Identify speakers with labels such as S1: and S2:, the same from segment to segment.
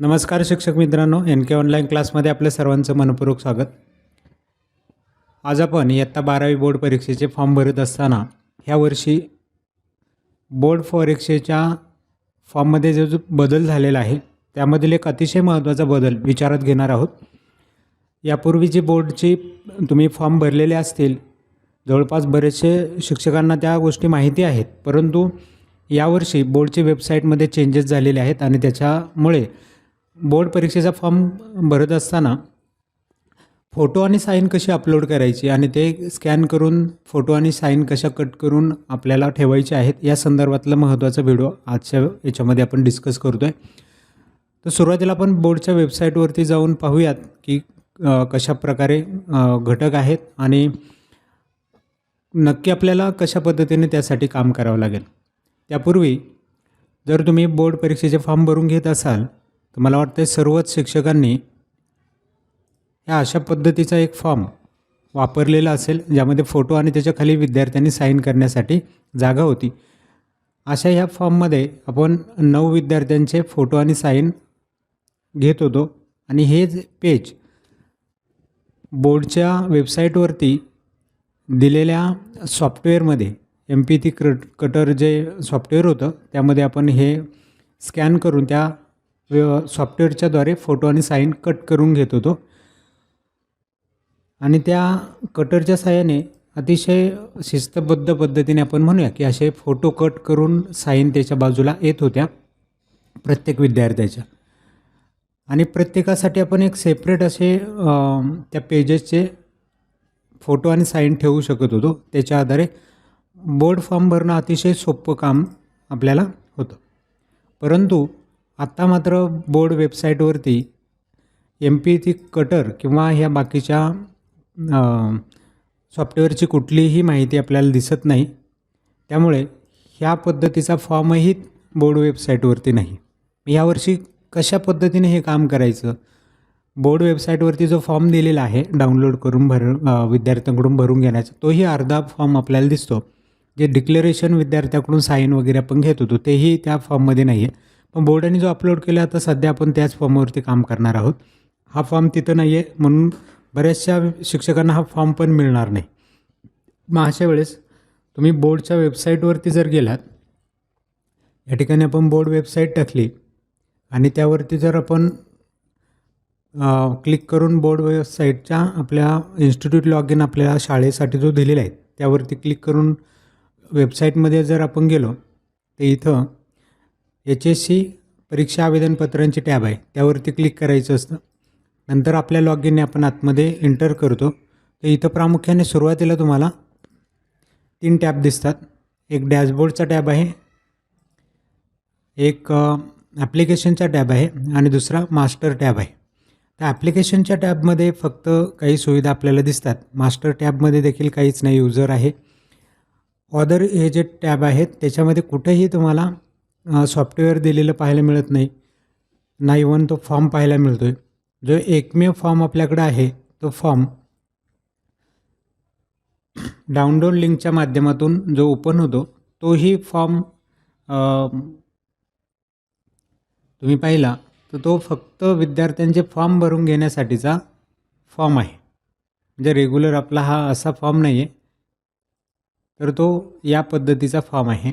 S1: नमस्कार शिक्षक मित्रांनो एन के ऑनलाईन क्लासमध्ये आपल्या सर्वांचं मनपूर्वक स्वागत. आज आपण इयत्ता बारावी बोर्ड परीक्षेचे फॉर्म भरत असताना ह्या वर्षी बोर्ड परीक्षेच्या फॉर्ममध्ये जो जो बदल झालेला आहे त्यामधील एक अतिशय महत्त्वाचा बदल विचारात घेणार आहोत. यापूर्वी जी बोर्डची तुम्ही फॉर्म भरलेले असतील जवळपास बरेचसे शिक्षकांना त्या गोष्टी माहिती आहेत परंतु यावर्षी बोर्डची वेबसाईटमध्ये चेंजेस झालेले आहेत आणि त्याच्यामुळे बोर्ड परीक्षेचा फॉर्म भरत असताना फोटो आणि साईन कशी अपलोड करायची आणि ते स्कॅन करून फोटो आणि साईन कशा कट करून आपल्याला ठेवायचे आहेत या संदर्भातला महत्त्वाचा व्हिडिओ आजच्या याच्यामध्ये आपण डिस्कस करतो आहे तर सुरुवातीला आपण बोर्डच्या वेबसाईटवरती जाऊन पाहूयात की कशा प्रकारे घटक आहेत आणि नक्की आपल्याला कशा पद्धतीने त्यासाठी काम करावं लागेल. त्यापूर्वी जर तुम्ही बोर्ड परीक्षेचे फॉर्म भरून घेत असाल तर मला वाटतं सर्वच शिक्षकांनी ह्या अशा पद्धतीचा एक फॉर्म वापरलेला असेल ज्यामध्ये फोटो आणि त्याच्याखाली विद्यार्थ्यांनी साईन करण्यासाठी जागा होती. अशा ह्या फॉर्ममध्ये आपण नऊ विद्यार्थ्यांचे फोटो आणि साईन घेत होतो आणि हे पेज बोर्डच्या वेबसाईटवरती दिलेल्या सॉफ्टवेअरमध्ये M P T cut cutter जे सॉफ्टवेअर होतं त्यामध्ये आपण हे स्कॅन करून त्या व्य सॉफ्टवेअरच्याद्वारे फोटो आणि साईन कट करून घेत होतो. आणि त्या कटरच्या साहाय्याने अतिशय शिस्तबद्ध पद्धतीने आपण म्हणूया की असे फोटो कट करून साईन त्याच्या बाजूला येत होत्या प्रत्येक विद्यार्थ्याच्या. आणि प्रत्येकासाठी आपण एक सेपरेट असे त्या पेजेसचे फोटो आणि साईन ठेवू शकत होतो. त्याच्या आधारे बोर्ड फॉर्म भरणं अतिशय सोपं काम आपल्याला होतं. परंतु आत्ता मात्र बोर्ड वेबसाईटवरती एम पी ती कटर किंवा ह्या बाकीच्या सॉफ्टवेअरची कुठलीही माहिती आपल्याला दिसत नाही. त्यामुळे ह्या पद्धतीचा फॉर्मही बोर्ड वेबसाईटवरती नाही. यावर्षी कशा पद्धतीने हे काम करायचं? बोर्ड वेबसाईटवरती जो फॉर्म दिलेला आहे डाउनलोड करून भर विद्यार्थ्यांकडून भरून घेण्याचा तोही अर्धा फॉर्म आपल्याला दिसतो. जे डिक्लेरेशन विद्यार्थ्याकडून साईन वगैरे आपण घेत होतो तेही त्या फॉर्ममध्ये नाही आहे पण बोर्डाने जो अपलोड केला आता सध्या आपण त्याच फॉर्मवरती काम करणार आहोत. हा फॉर्म तिथं नाही आहे म्हणून बऱ्याचशा शिक्षकांना हा फॉर्म पण मिळणार नाही. मग अशा वेळेस तुम्ही बोर्डच्या वेबसाईटवरती जर गेलात या ठिकाणी आपण बोर्ड वेबसाईट टाकली आणि त्यावरती जर आपण क्लिक करून बोर्ड वेबसाईटच्या आपल्या इन्स्टिट्यूट लॉग इन आपल्या शाळेसाठी जो दिलेला आहे त्यावरती क्लिक करून वेबसाईटमध्ये जर आपण गेलो तर इथं एच एस सी परीक्षा आवेदनपत्रांची टॅब आहे. त्यावरती क्लिक करायचं असतं. नंतर आपल्या लॉग इनने आपण आतमध्ये एंटर करतो. तर इथं प्रामुख्याने सुरुवातीला तुम्हाला तीन टॅब दिसतात. एक डॅशबोर्डचा टॅब आहे. एक ॲप्लिकेशनचा टॅब आहे आणि दुसरा मास्टर टॅब आहे. तर ॲप्लिकेशनच्या टॅबमध्ये फक्त काही सुविधा आपल्याला दिसतात. मास्टर टॅबमध्ये देखील काहीच नाही. युजर आहे. ऑदर हे जे टॅब आहेत त्याच्यामध्ये कुठेही तुम्हाला सॉफ्टवेअर दिलेलं पाहायला मिळत नाही. ना इवन तो फॉर्म पाहायला मिळतो आहे जो एकमेव फॉर्म आपल्याकडे आहे तो फॉर्म डाउनलोड लिंकच्या माध्यमातून जो ओपन होतो तोही फॉर्म तुम्ही पाहिला तर तो फक्त विद्यार्थ्यांचे फॉर्म भरून घेण्यासाठीचा फॉर्म आहे. म्हणजे रेग्युलर आपला हा असा फॉर्म नाही आहे तर तो या पद्धतीचा फॉर्म आहे.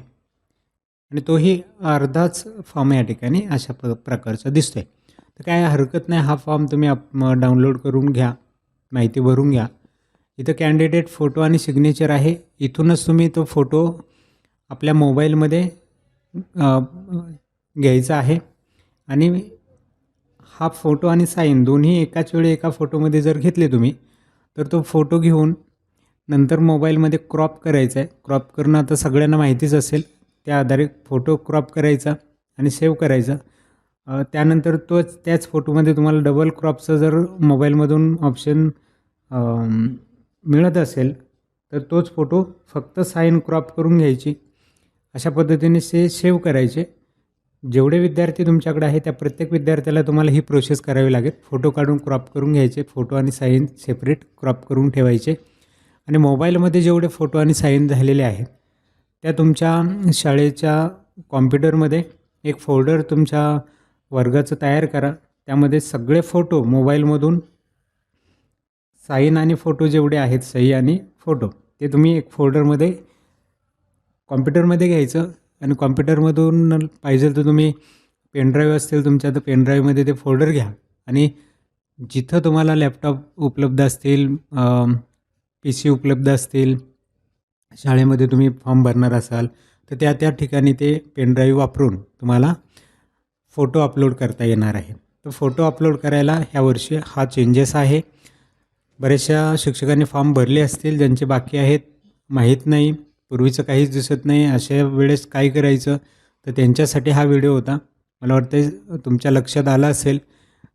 S1: आणि तोही अर्धाच फॉर्म या ठिकाणी अशा प प्रकारचा दिसतो आहे तर काय हरकत नाही हा फॉर्म तुम्ही अप डाउनलोड करून घ्या माहिती भरून घ्या. इथं कॅन्डिडेट फोटो आणि सिग्नेचर आहे. इथूनच तुम्ही तो फोटो आपल्या मोबाईलमध्ये घ्यायचा आहे. आणि हा फोटो आणि साईन दोन्ही एकाच वेळी एका फोटोमध्ये जर घेतले तुम्ही तर तो फोटो घेऊन नंतर मोबाईलमध्ये क्रॉप करायचा आहे. क्रॉप करणं आता सगळ्यांना माहितीच असेल. त्या आधारे फोटो क्रॉप करायचा आणि सेव्ह करायचा. त्यानंतर तोच त्याच फोटोमध्ये तुम्हाला डबल क्रॉपचं जर मोबाईलमधून ऑप्शन मिळत असेल तर तोच फोटो फक्त साईन क्रॉप करून घ्यायची. अशा पद्धतीने से सेव्ह करायचे. जेवढे विद्यार्थी तुमच्याकडे आहे त्या प्रत्येक विद्यार्थ्याला तुम्हाला ही प्रोसेस करावी लागेल. फोटो काढून क्रॉप करून घ्यायचे. फोटो आणि साईन सेपरेट क्रॉप करून ठेवायचे. आणि मोबाईलमध्ये जेवढे फोटो आणि साईन झालेले आहेत त्या तुमच्या शाळेच्या कॉम्प्युटरमध्ये एक फोल्डर तुमच्या वर्गाचं तयार करा. त्यामध्ये सगळे फोटो मोबाईलमधून साईन आणि फोटो जेवढे आहेत सही आणि फोटो ते तुम्ही एक फोल्डरमध्ये कॉम्प्युटरमध्ये घ्यायचं आणि कॉम्प्युटरमधून पाहिजे तर तुम्ही पेनड्राईव्ह असतील तुमच्या तर पेनड्राईव्हमध्ये ते फोल्डर घ्या. आणि जिथं तुम्हाला लॅपटॉप उपलब्ध असतील पी सी उपलब्ध असतील शाळेमध्ये तुम्ही फॉर्म भरणार असाल तर त्या त्या ठिकाणी ते पेनड्राईव्ह वापरून तुम्हाला फोटो अपलोड करता येणार आहे. तर फोटो अपलोड करायला ह्या वर्षी हा चेंजेस आहे. बऱ्याचशा शिक्षकांनी फॉर्म भरले असतील ज्यांचे बाकी आहेत माहीत नाही पूर्वीचं काहीच दिसत नाही अशा वेळेस काय करायचं? तर त्यांच्यासाठी हा व्हिडिओ होता. मला वाटतं तुमच्या लक्षात आलं असेल.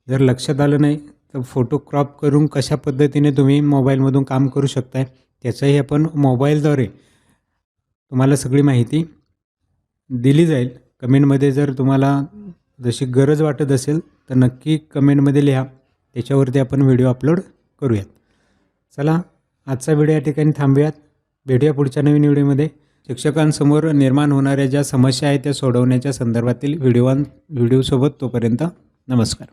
S1: जर लक्षात आलं नाही तर फोटो क्रॉप करून कशा पद्धतीने तुम्ही मोबाईलमधून काम करू शकताय? त्याचंही आपण मोबाईलद्वारे तुम्हाला सगळी माहिती दिली जाईल. कमेंटमध्ये जर तुम्हाला जशी गरज वाटत असेल तर नक्की कमेंटमध्ये लिहा. त्याच्यावरती आपण व्हिडिओ अपलोड करूयात. चला आजचा व्हिडिओ या ठिकाणी थांबूयात. भेटूया पुढच्या नवीन व्हिडिओमध्ये. शिक्षकांसमोर निर्माण होणाऱ्या ज्या समस्या आहेत त्या सोडवण्याच्या संदर्भातील व्हिडिओ व्हिडिओसोबत तोपर्यंत नमस्कार.